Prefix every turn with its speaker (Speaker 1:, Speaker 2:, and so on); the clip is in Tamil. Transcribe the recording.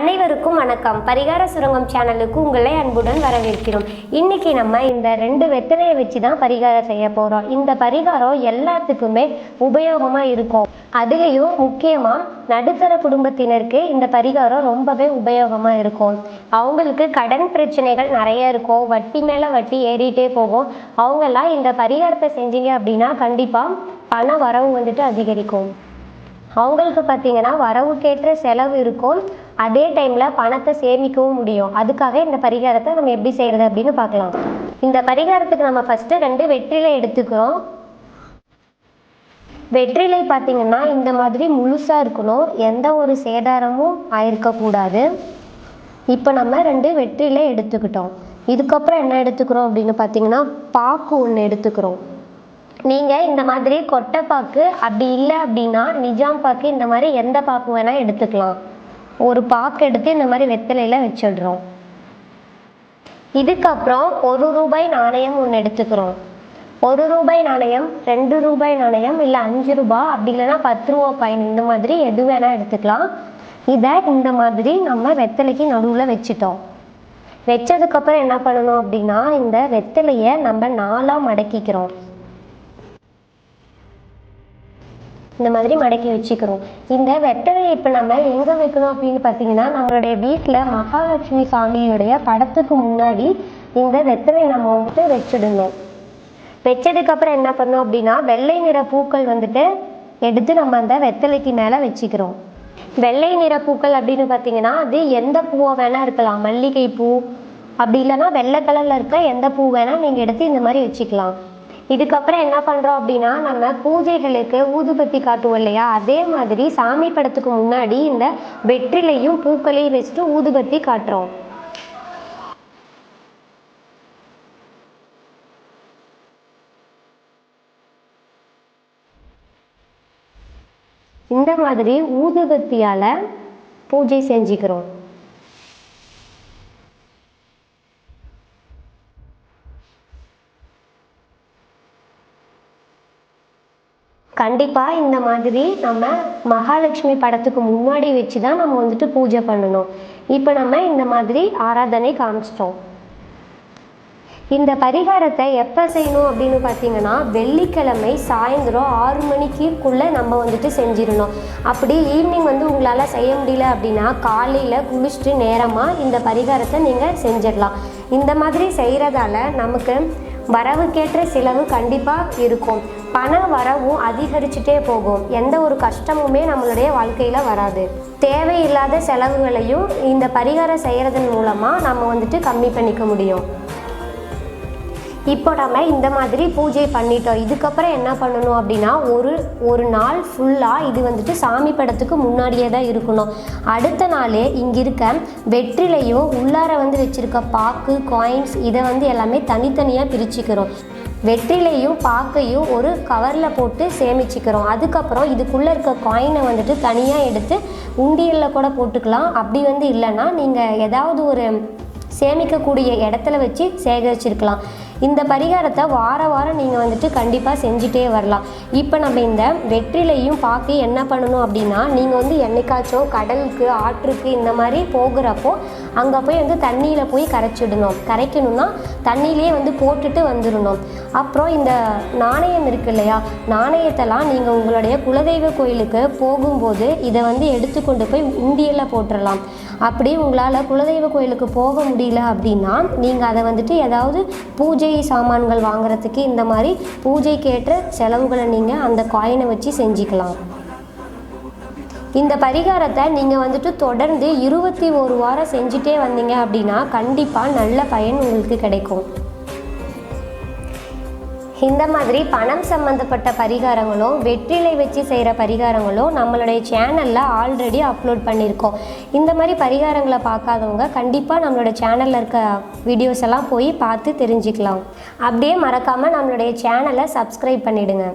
Speaker 1: அனைவருக்கும் வணக்கம். பரிகார சுரங்கம் சேனலுக்கு உங்களை அன்புடன் வரவேற்கிறோம். இன்னைக்கு நம்ம இந்த ரெண்டு வெத்தலையை வச்சு தான் பரிகாரம் செய்ய போகிறோம் இந்த பரிகாரம் எல்லாத்துக்குமே உபயோகமாக இருக்கும். அதுலேயும் முக்கியமாக நடுத்தர குடும்பத்தினருக்கு இந்த பரிகாரம் ரொம்பவே உபயோகமாக இருக்கும். அவங்களுக்கு கடன் பிரச்சனைகள் நிறைய இருக்கும். வட்டி மேலே வட்டி ஏறிட்டே போகும். அவங்கெல்லாம் இந்த பரிகாரத்தை செஞ்சீங்க அப்படின்னா கண்டிப்பாக பண வரவு வந்துட்டு அதிகரிக்கும். அவங்களுக்கு பார்த்தீங்கன்னா வரவுக்கேற்ற செலவு இருக்கும். அதே டைமில் பணத்தை சேமிக்கவும் முடியும். அதுக்காக இந்த பரிகாரத்தை நம்ம எப்படி செய்கிறது அப்படின்னு பார்க்கலாம். இந்த பரிகாரத்துக்கு நம்ம ஃபஸ்ட்டு ரெண்டு வெற்றிலை எடுத்துக்கிறோம். வெற்றிலை பார்த்தீங்கன்னா இந்த மாதிரி முழுசாக இருக்கணும். எந்த ஒரு சேதாரமும் ஆயிருக்கக்கூடாது. இப்போ நம்ம ரெண்டு வெற்றிலை எடுத்துக்கிட்டோம். இதுக்கப்புறம் என்ன எடுத்துக்கிறோம் அப்படின்னு பார்த்தீங்கன்னா பாக்கு ஒன்று எடுத்துக்கிறோம். நீங்கள் இந்த மாதிரி கொட்டை பாக்கு அப்படி இல்லை அப்படின்னா நிஜாம் பாக்கு இந்த மாதிரி எந்த பாக்கு வேணால் எடுத்துக்கலாம். ஒரு பாக்கு எடுத்து இந்த மாதிரி வெத்தலையில் வச்சிடுறோம். இதுக்கப்புறம் ஒரு ரூபாய் நாணயம் ஒன்று எடுத்துக்கிறோம். ஒரு ரூபாய் நாணயம் ரெண்டு ரூபாய் நாணயம் இல்லை அஞ்சு ரூபாய் அப்படி இல்லைன்னா பத்து ரூபா காயின் இந்த மாதிரி எது வேணால் எடுத்துக்கலாம். இதை இந்த மாதிரி நம்ம வெத்தலைக்கு நடுவில் வச்சுட்டோம். வச்சதுக்கப்புறம் என்ன பண்ணணும் அப்படின்னா இந்த வெத்தலையை நம்ம நாலாக மடக்கிக்கிறோம். இந்த மாதிரி மடக்கி வச்சுக்கிறோம். இந்த வெட்டரை இப்போ நம்ம எங்கே வைக்கணும் அப்படின்னு பார்த்தீங்கன்னா நம்மளுடைய வீட்டில் மகாலட்சுமி சாமியுடைய படத்துக்கு முன்னாடி இந்த வெத்தலை நம்ம வந்துட்டு வச்சிடணும். வச்சதுக்கப்புறம் என்ன பண்ணோம் அப்படின்னா வெள்ளை நிற பூக்கள் வந்துட்டு எடுத்து நம்ம அந்த வெத்தலைக்கு மேலே வச்சுக்கிறோம். வெள்ளை நிற பூக்கள் அப்படின்னு பார்த்தீங்கன்னா அது எந்த பூவை வேணால் இருக்கலாம். மல்லிகை பூ அப்படி இல்லைன்னா வெள்ளை கலரில் இருக்க எந்த பூ வேணால் நீங்கள் எடுத்து இந்த மாதிரி வச்சுக்கலாம். இதுக்கப்புறம் என்ன பண்ணுறோம் அப்படின்னா நம்ம பூஜைகளுக்கு ஊதுபத்தி காட்டுவோம் இல்லையா? அதே மாதிரி சாமி படத்துக்கு முன்னாடி இந்த வெற்றிலையும் பூக்களையும் வச்சுட்டு ஊதுபத்தி காட்டுறோம். இந்த மாதிரி ஊதுபத்தியால் பூஜை செஞ்சுக்கிறோம். கண்டிப்பாக இந்த மாதிரி நம்ம மகாலட்சுமி படத்துக்கு முன்னாடி வச்சு தான் நம்ம வந்துட்டு பூஜை பண்ணணும். இப்போ நம்ம இந்த மாதிரி ஆராதனை காமிச்சிட்டோம். இந்த பரிகாரத்தை எப்போ செய்யணும் அப்படின்னு பார்த்தீங்கன்னா வெள்ளிக்கிழமை சாயந்தரம் ஆறு மணிக்குள்ளே நம்ம வந்துட்டு செஞ்சிடணும். அப்படி ஈவினிங் வந்து உங்களால் செய்ய முடியல அப்படின்னா காலையில் குளிச்சுட்டு நேரமாக இந்த பரிகாரத்தை நீங்கள் செஞ்சிடலாம். இந்த மாதிரி செய்கிறதால நமக்கு வரவுக்கேற்ற செலவு கண்டிப்பாக இருக்கும். பண வரவும் அதிகரிச்சுட்டே போகும். எந்த ஒரு கஷ்டமுமே நம்மளுடைய வாழ்க்கையில் வராது. தேவையில்லாத செலவுகளையும் இந்த பரிகாரம் செய்கிறதன் மூலமாக நம்ம வந்துட்டு கம்மி பண்ணிக்க முடியும். இப்போ நம்ம இந்த மாதிரி பூஜை பண்ணிட்டோம். இதுக்கப்புறம் என்ன பண்ணணும் அப்படின்னா ஒரு ஒரு நாள் ஃபுல்லாக இது வந்துட்டு சாமி படத்துக்கு முன்னாடியே தான் இருக்கணும். அடுத்த நாளே இங்கே இருக்க வெற்றிலையும் உள்ளார வந்து வச்சுருக்க பாக்கு காயின்ஸ் இதை வந்து எல்லாமே தனித்தனியாக பிரிச்சுக்கிறோம். வெற்றிலையும் பாக்கையும் ஒரு கவரில் போட்டு சேமிச்சுக்கிறோம். அதுக்கப்புறம் இதுக்குள்ளே இருக்க காயினை வந்துட்டு தனியாக எடுத்து உண்டியலில் கூட போட்டுக்கலாம். அப்படி வந்து இல்லைன்னா நீங்கள் ஏதாவது ஒரு சேமிக்கக்கூடிய இடத்துல வச்சு சேகரிச்சிருக்கலாம். இந்த பரிகாரத்தை வார வாரம் நீங்கள் வந்துட்டு கண்டிப்பாக செஞ்சுட்டே வரலாம். இப்போ நம்ம இந்த வெற்றிலையும் பார்த்து என்ன பண்ணணும் அப்படின்னா நீங்கள் வந்து என்னைக்காச்சும் கடலுக்கு ஆற்றுக்கு இந்த மாதிரி போகிறப்போ அங்கே போய் வந்து தண்ணியில் போய் கரைச்சிடணும். கரைக்கணும்னா தண்ணியிலே வந்து போட்டுட்டு வந்துடணும். அப்புறம் இந்த நாணயம் இருக்கு இல்லையா? நாணயத்தெல்லாம் நீங்கள் உங்களுடைய குலதெய்வ கோயிலுக்கு போகும்போது இதை வந்து எடுத்துக்கொண்டு போய் இந்தியில் போட்டுடலாம் அப்படி உங்களால் குலதெய்வ கோயிலுக்கு போக முடியல அப்படின்னா நீங்கள் அதை வந்துட்டு ஏதாவது பூஜை சாமான்கள் வாங்குறதுக்கு இந்த மாதிரி பூஜைக்கேற்ற செலவுகளை நீங்கள் அந்த காயினை வச்சு செஞ்சுக்கலாம். இந்த பரிகாரத்தை நீங்கள் வந்துட்டு தொடர்ந்து இருபத்தி ஒரு வாரம் செஞ்சுட்டே வந்தீங்க அப்படின்னா கண்டிப்பாக நல்ல பயன் உங்களுக்கு கிடைக்கும். இந்த மாதிரி பணம் சம்மந்தப்பட்ட பரிகாரங்களும் வெற்றிலை வச்சு செய்கிற பரிகாரங்களும் நம்மளுடைய சேனலில் ஆல்ரெடி அப்லோட் பண்ணியிருக்கோம் இந்த மாதிரி பரிகாரங்களை பார்க்காதவங்க கண்டிப்பாக நம்மளோட சேனலில் இருக்க வீடியோஸ் எல்லாம் போய் பார்த்து தெரிஞ்சுக்கலாம். அப்படியே மறக்காமல் நம்மளுடைய சேனலை சப்ஸ்கிரைப் பண்ணிவிடுங்க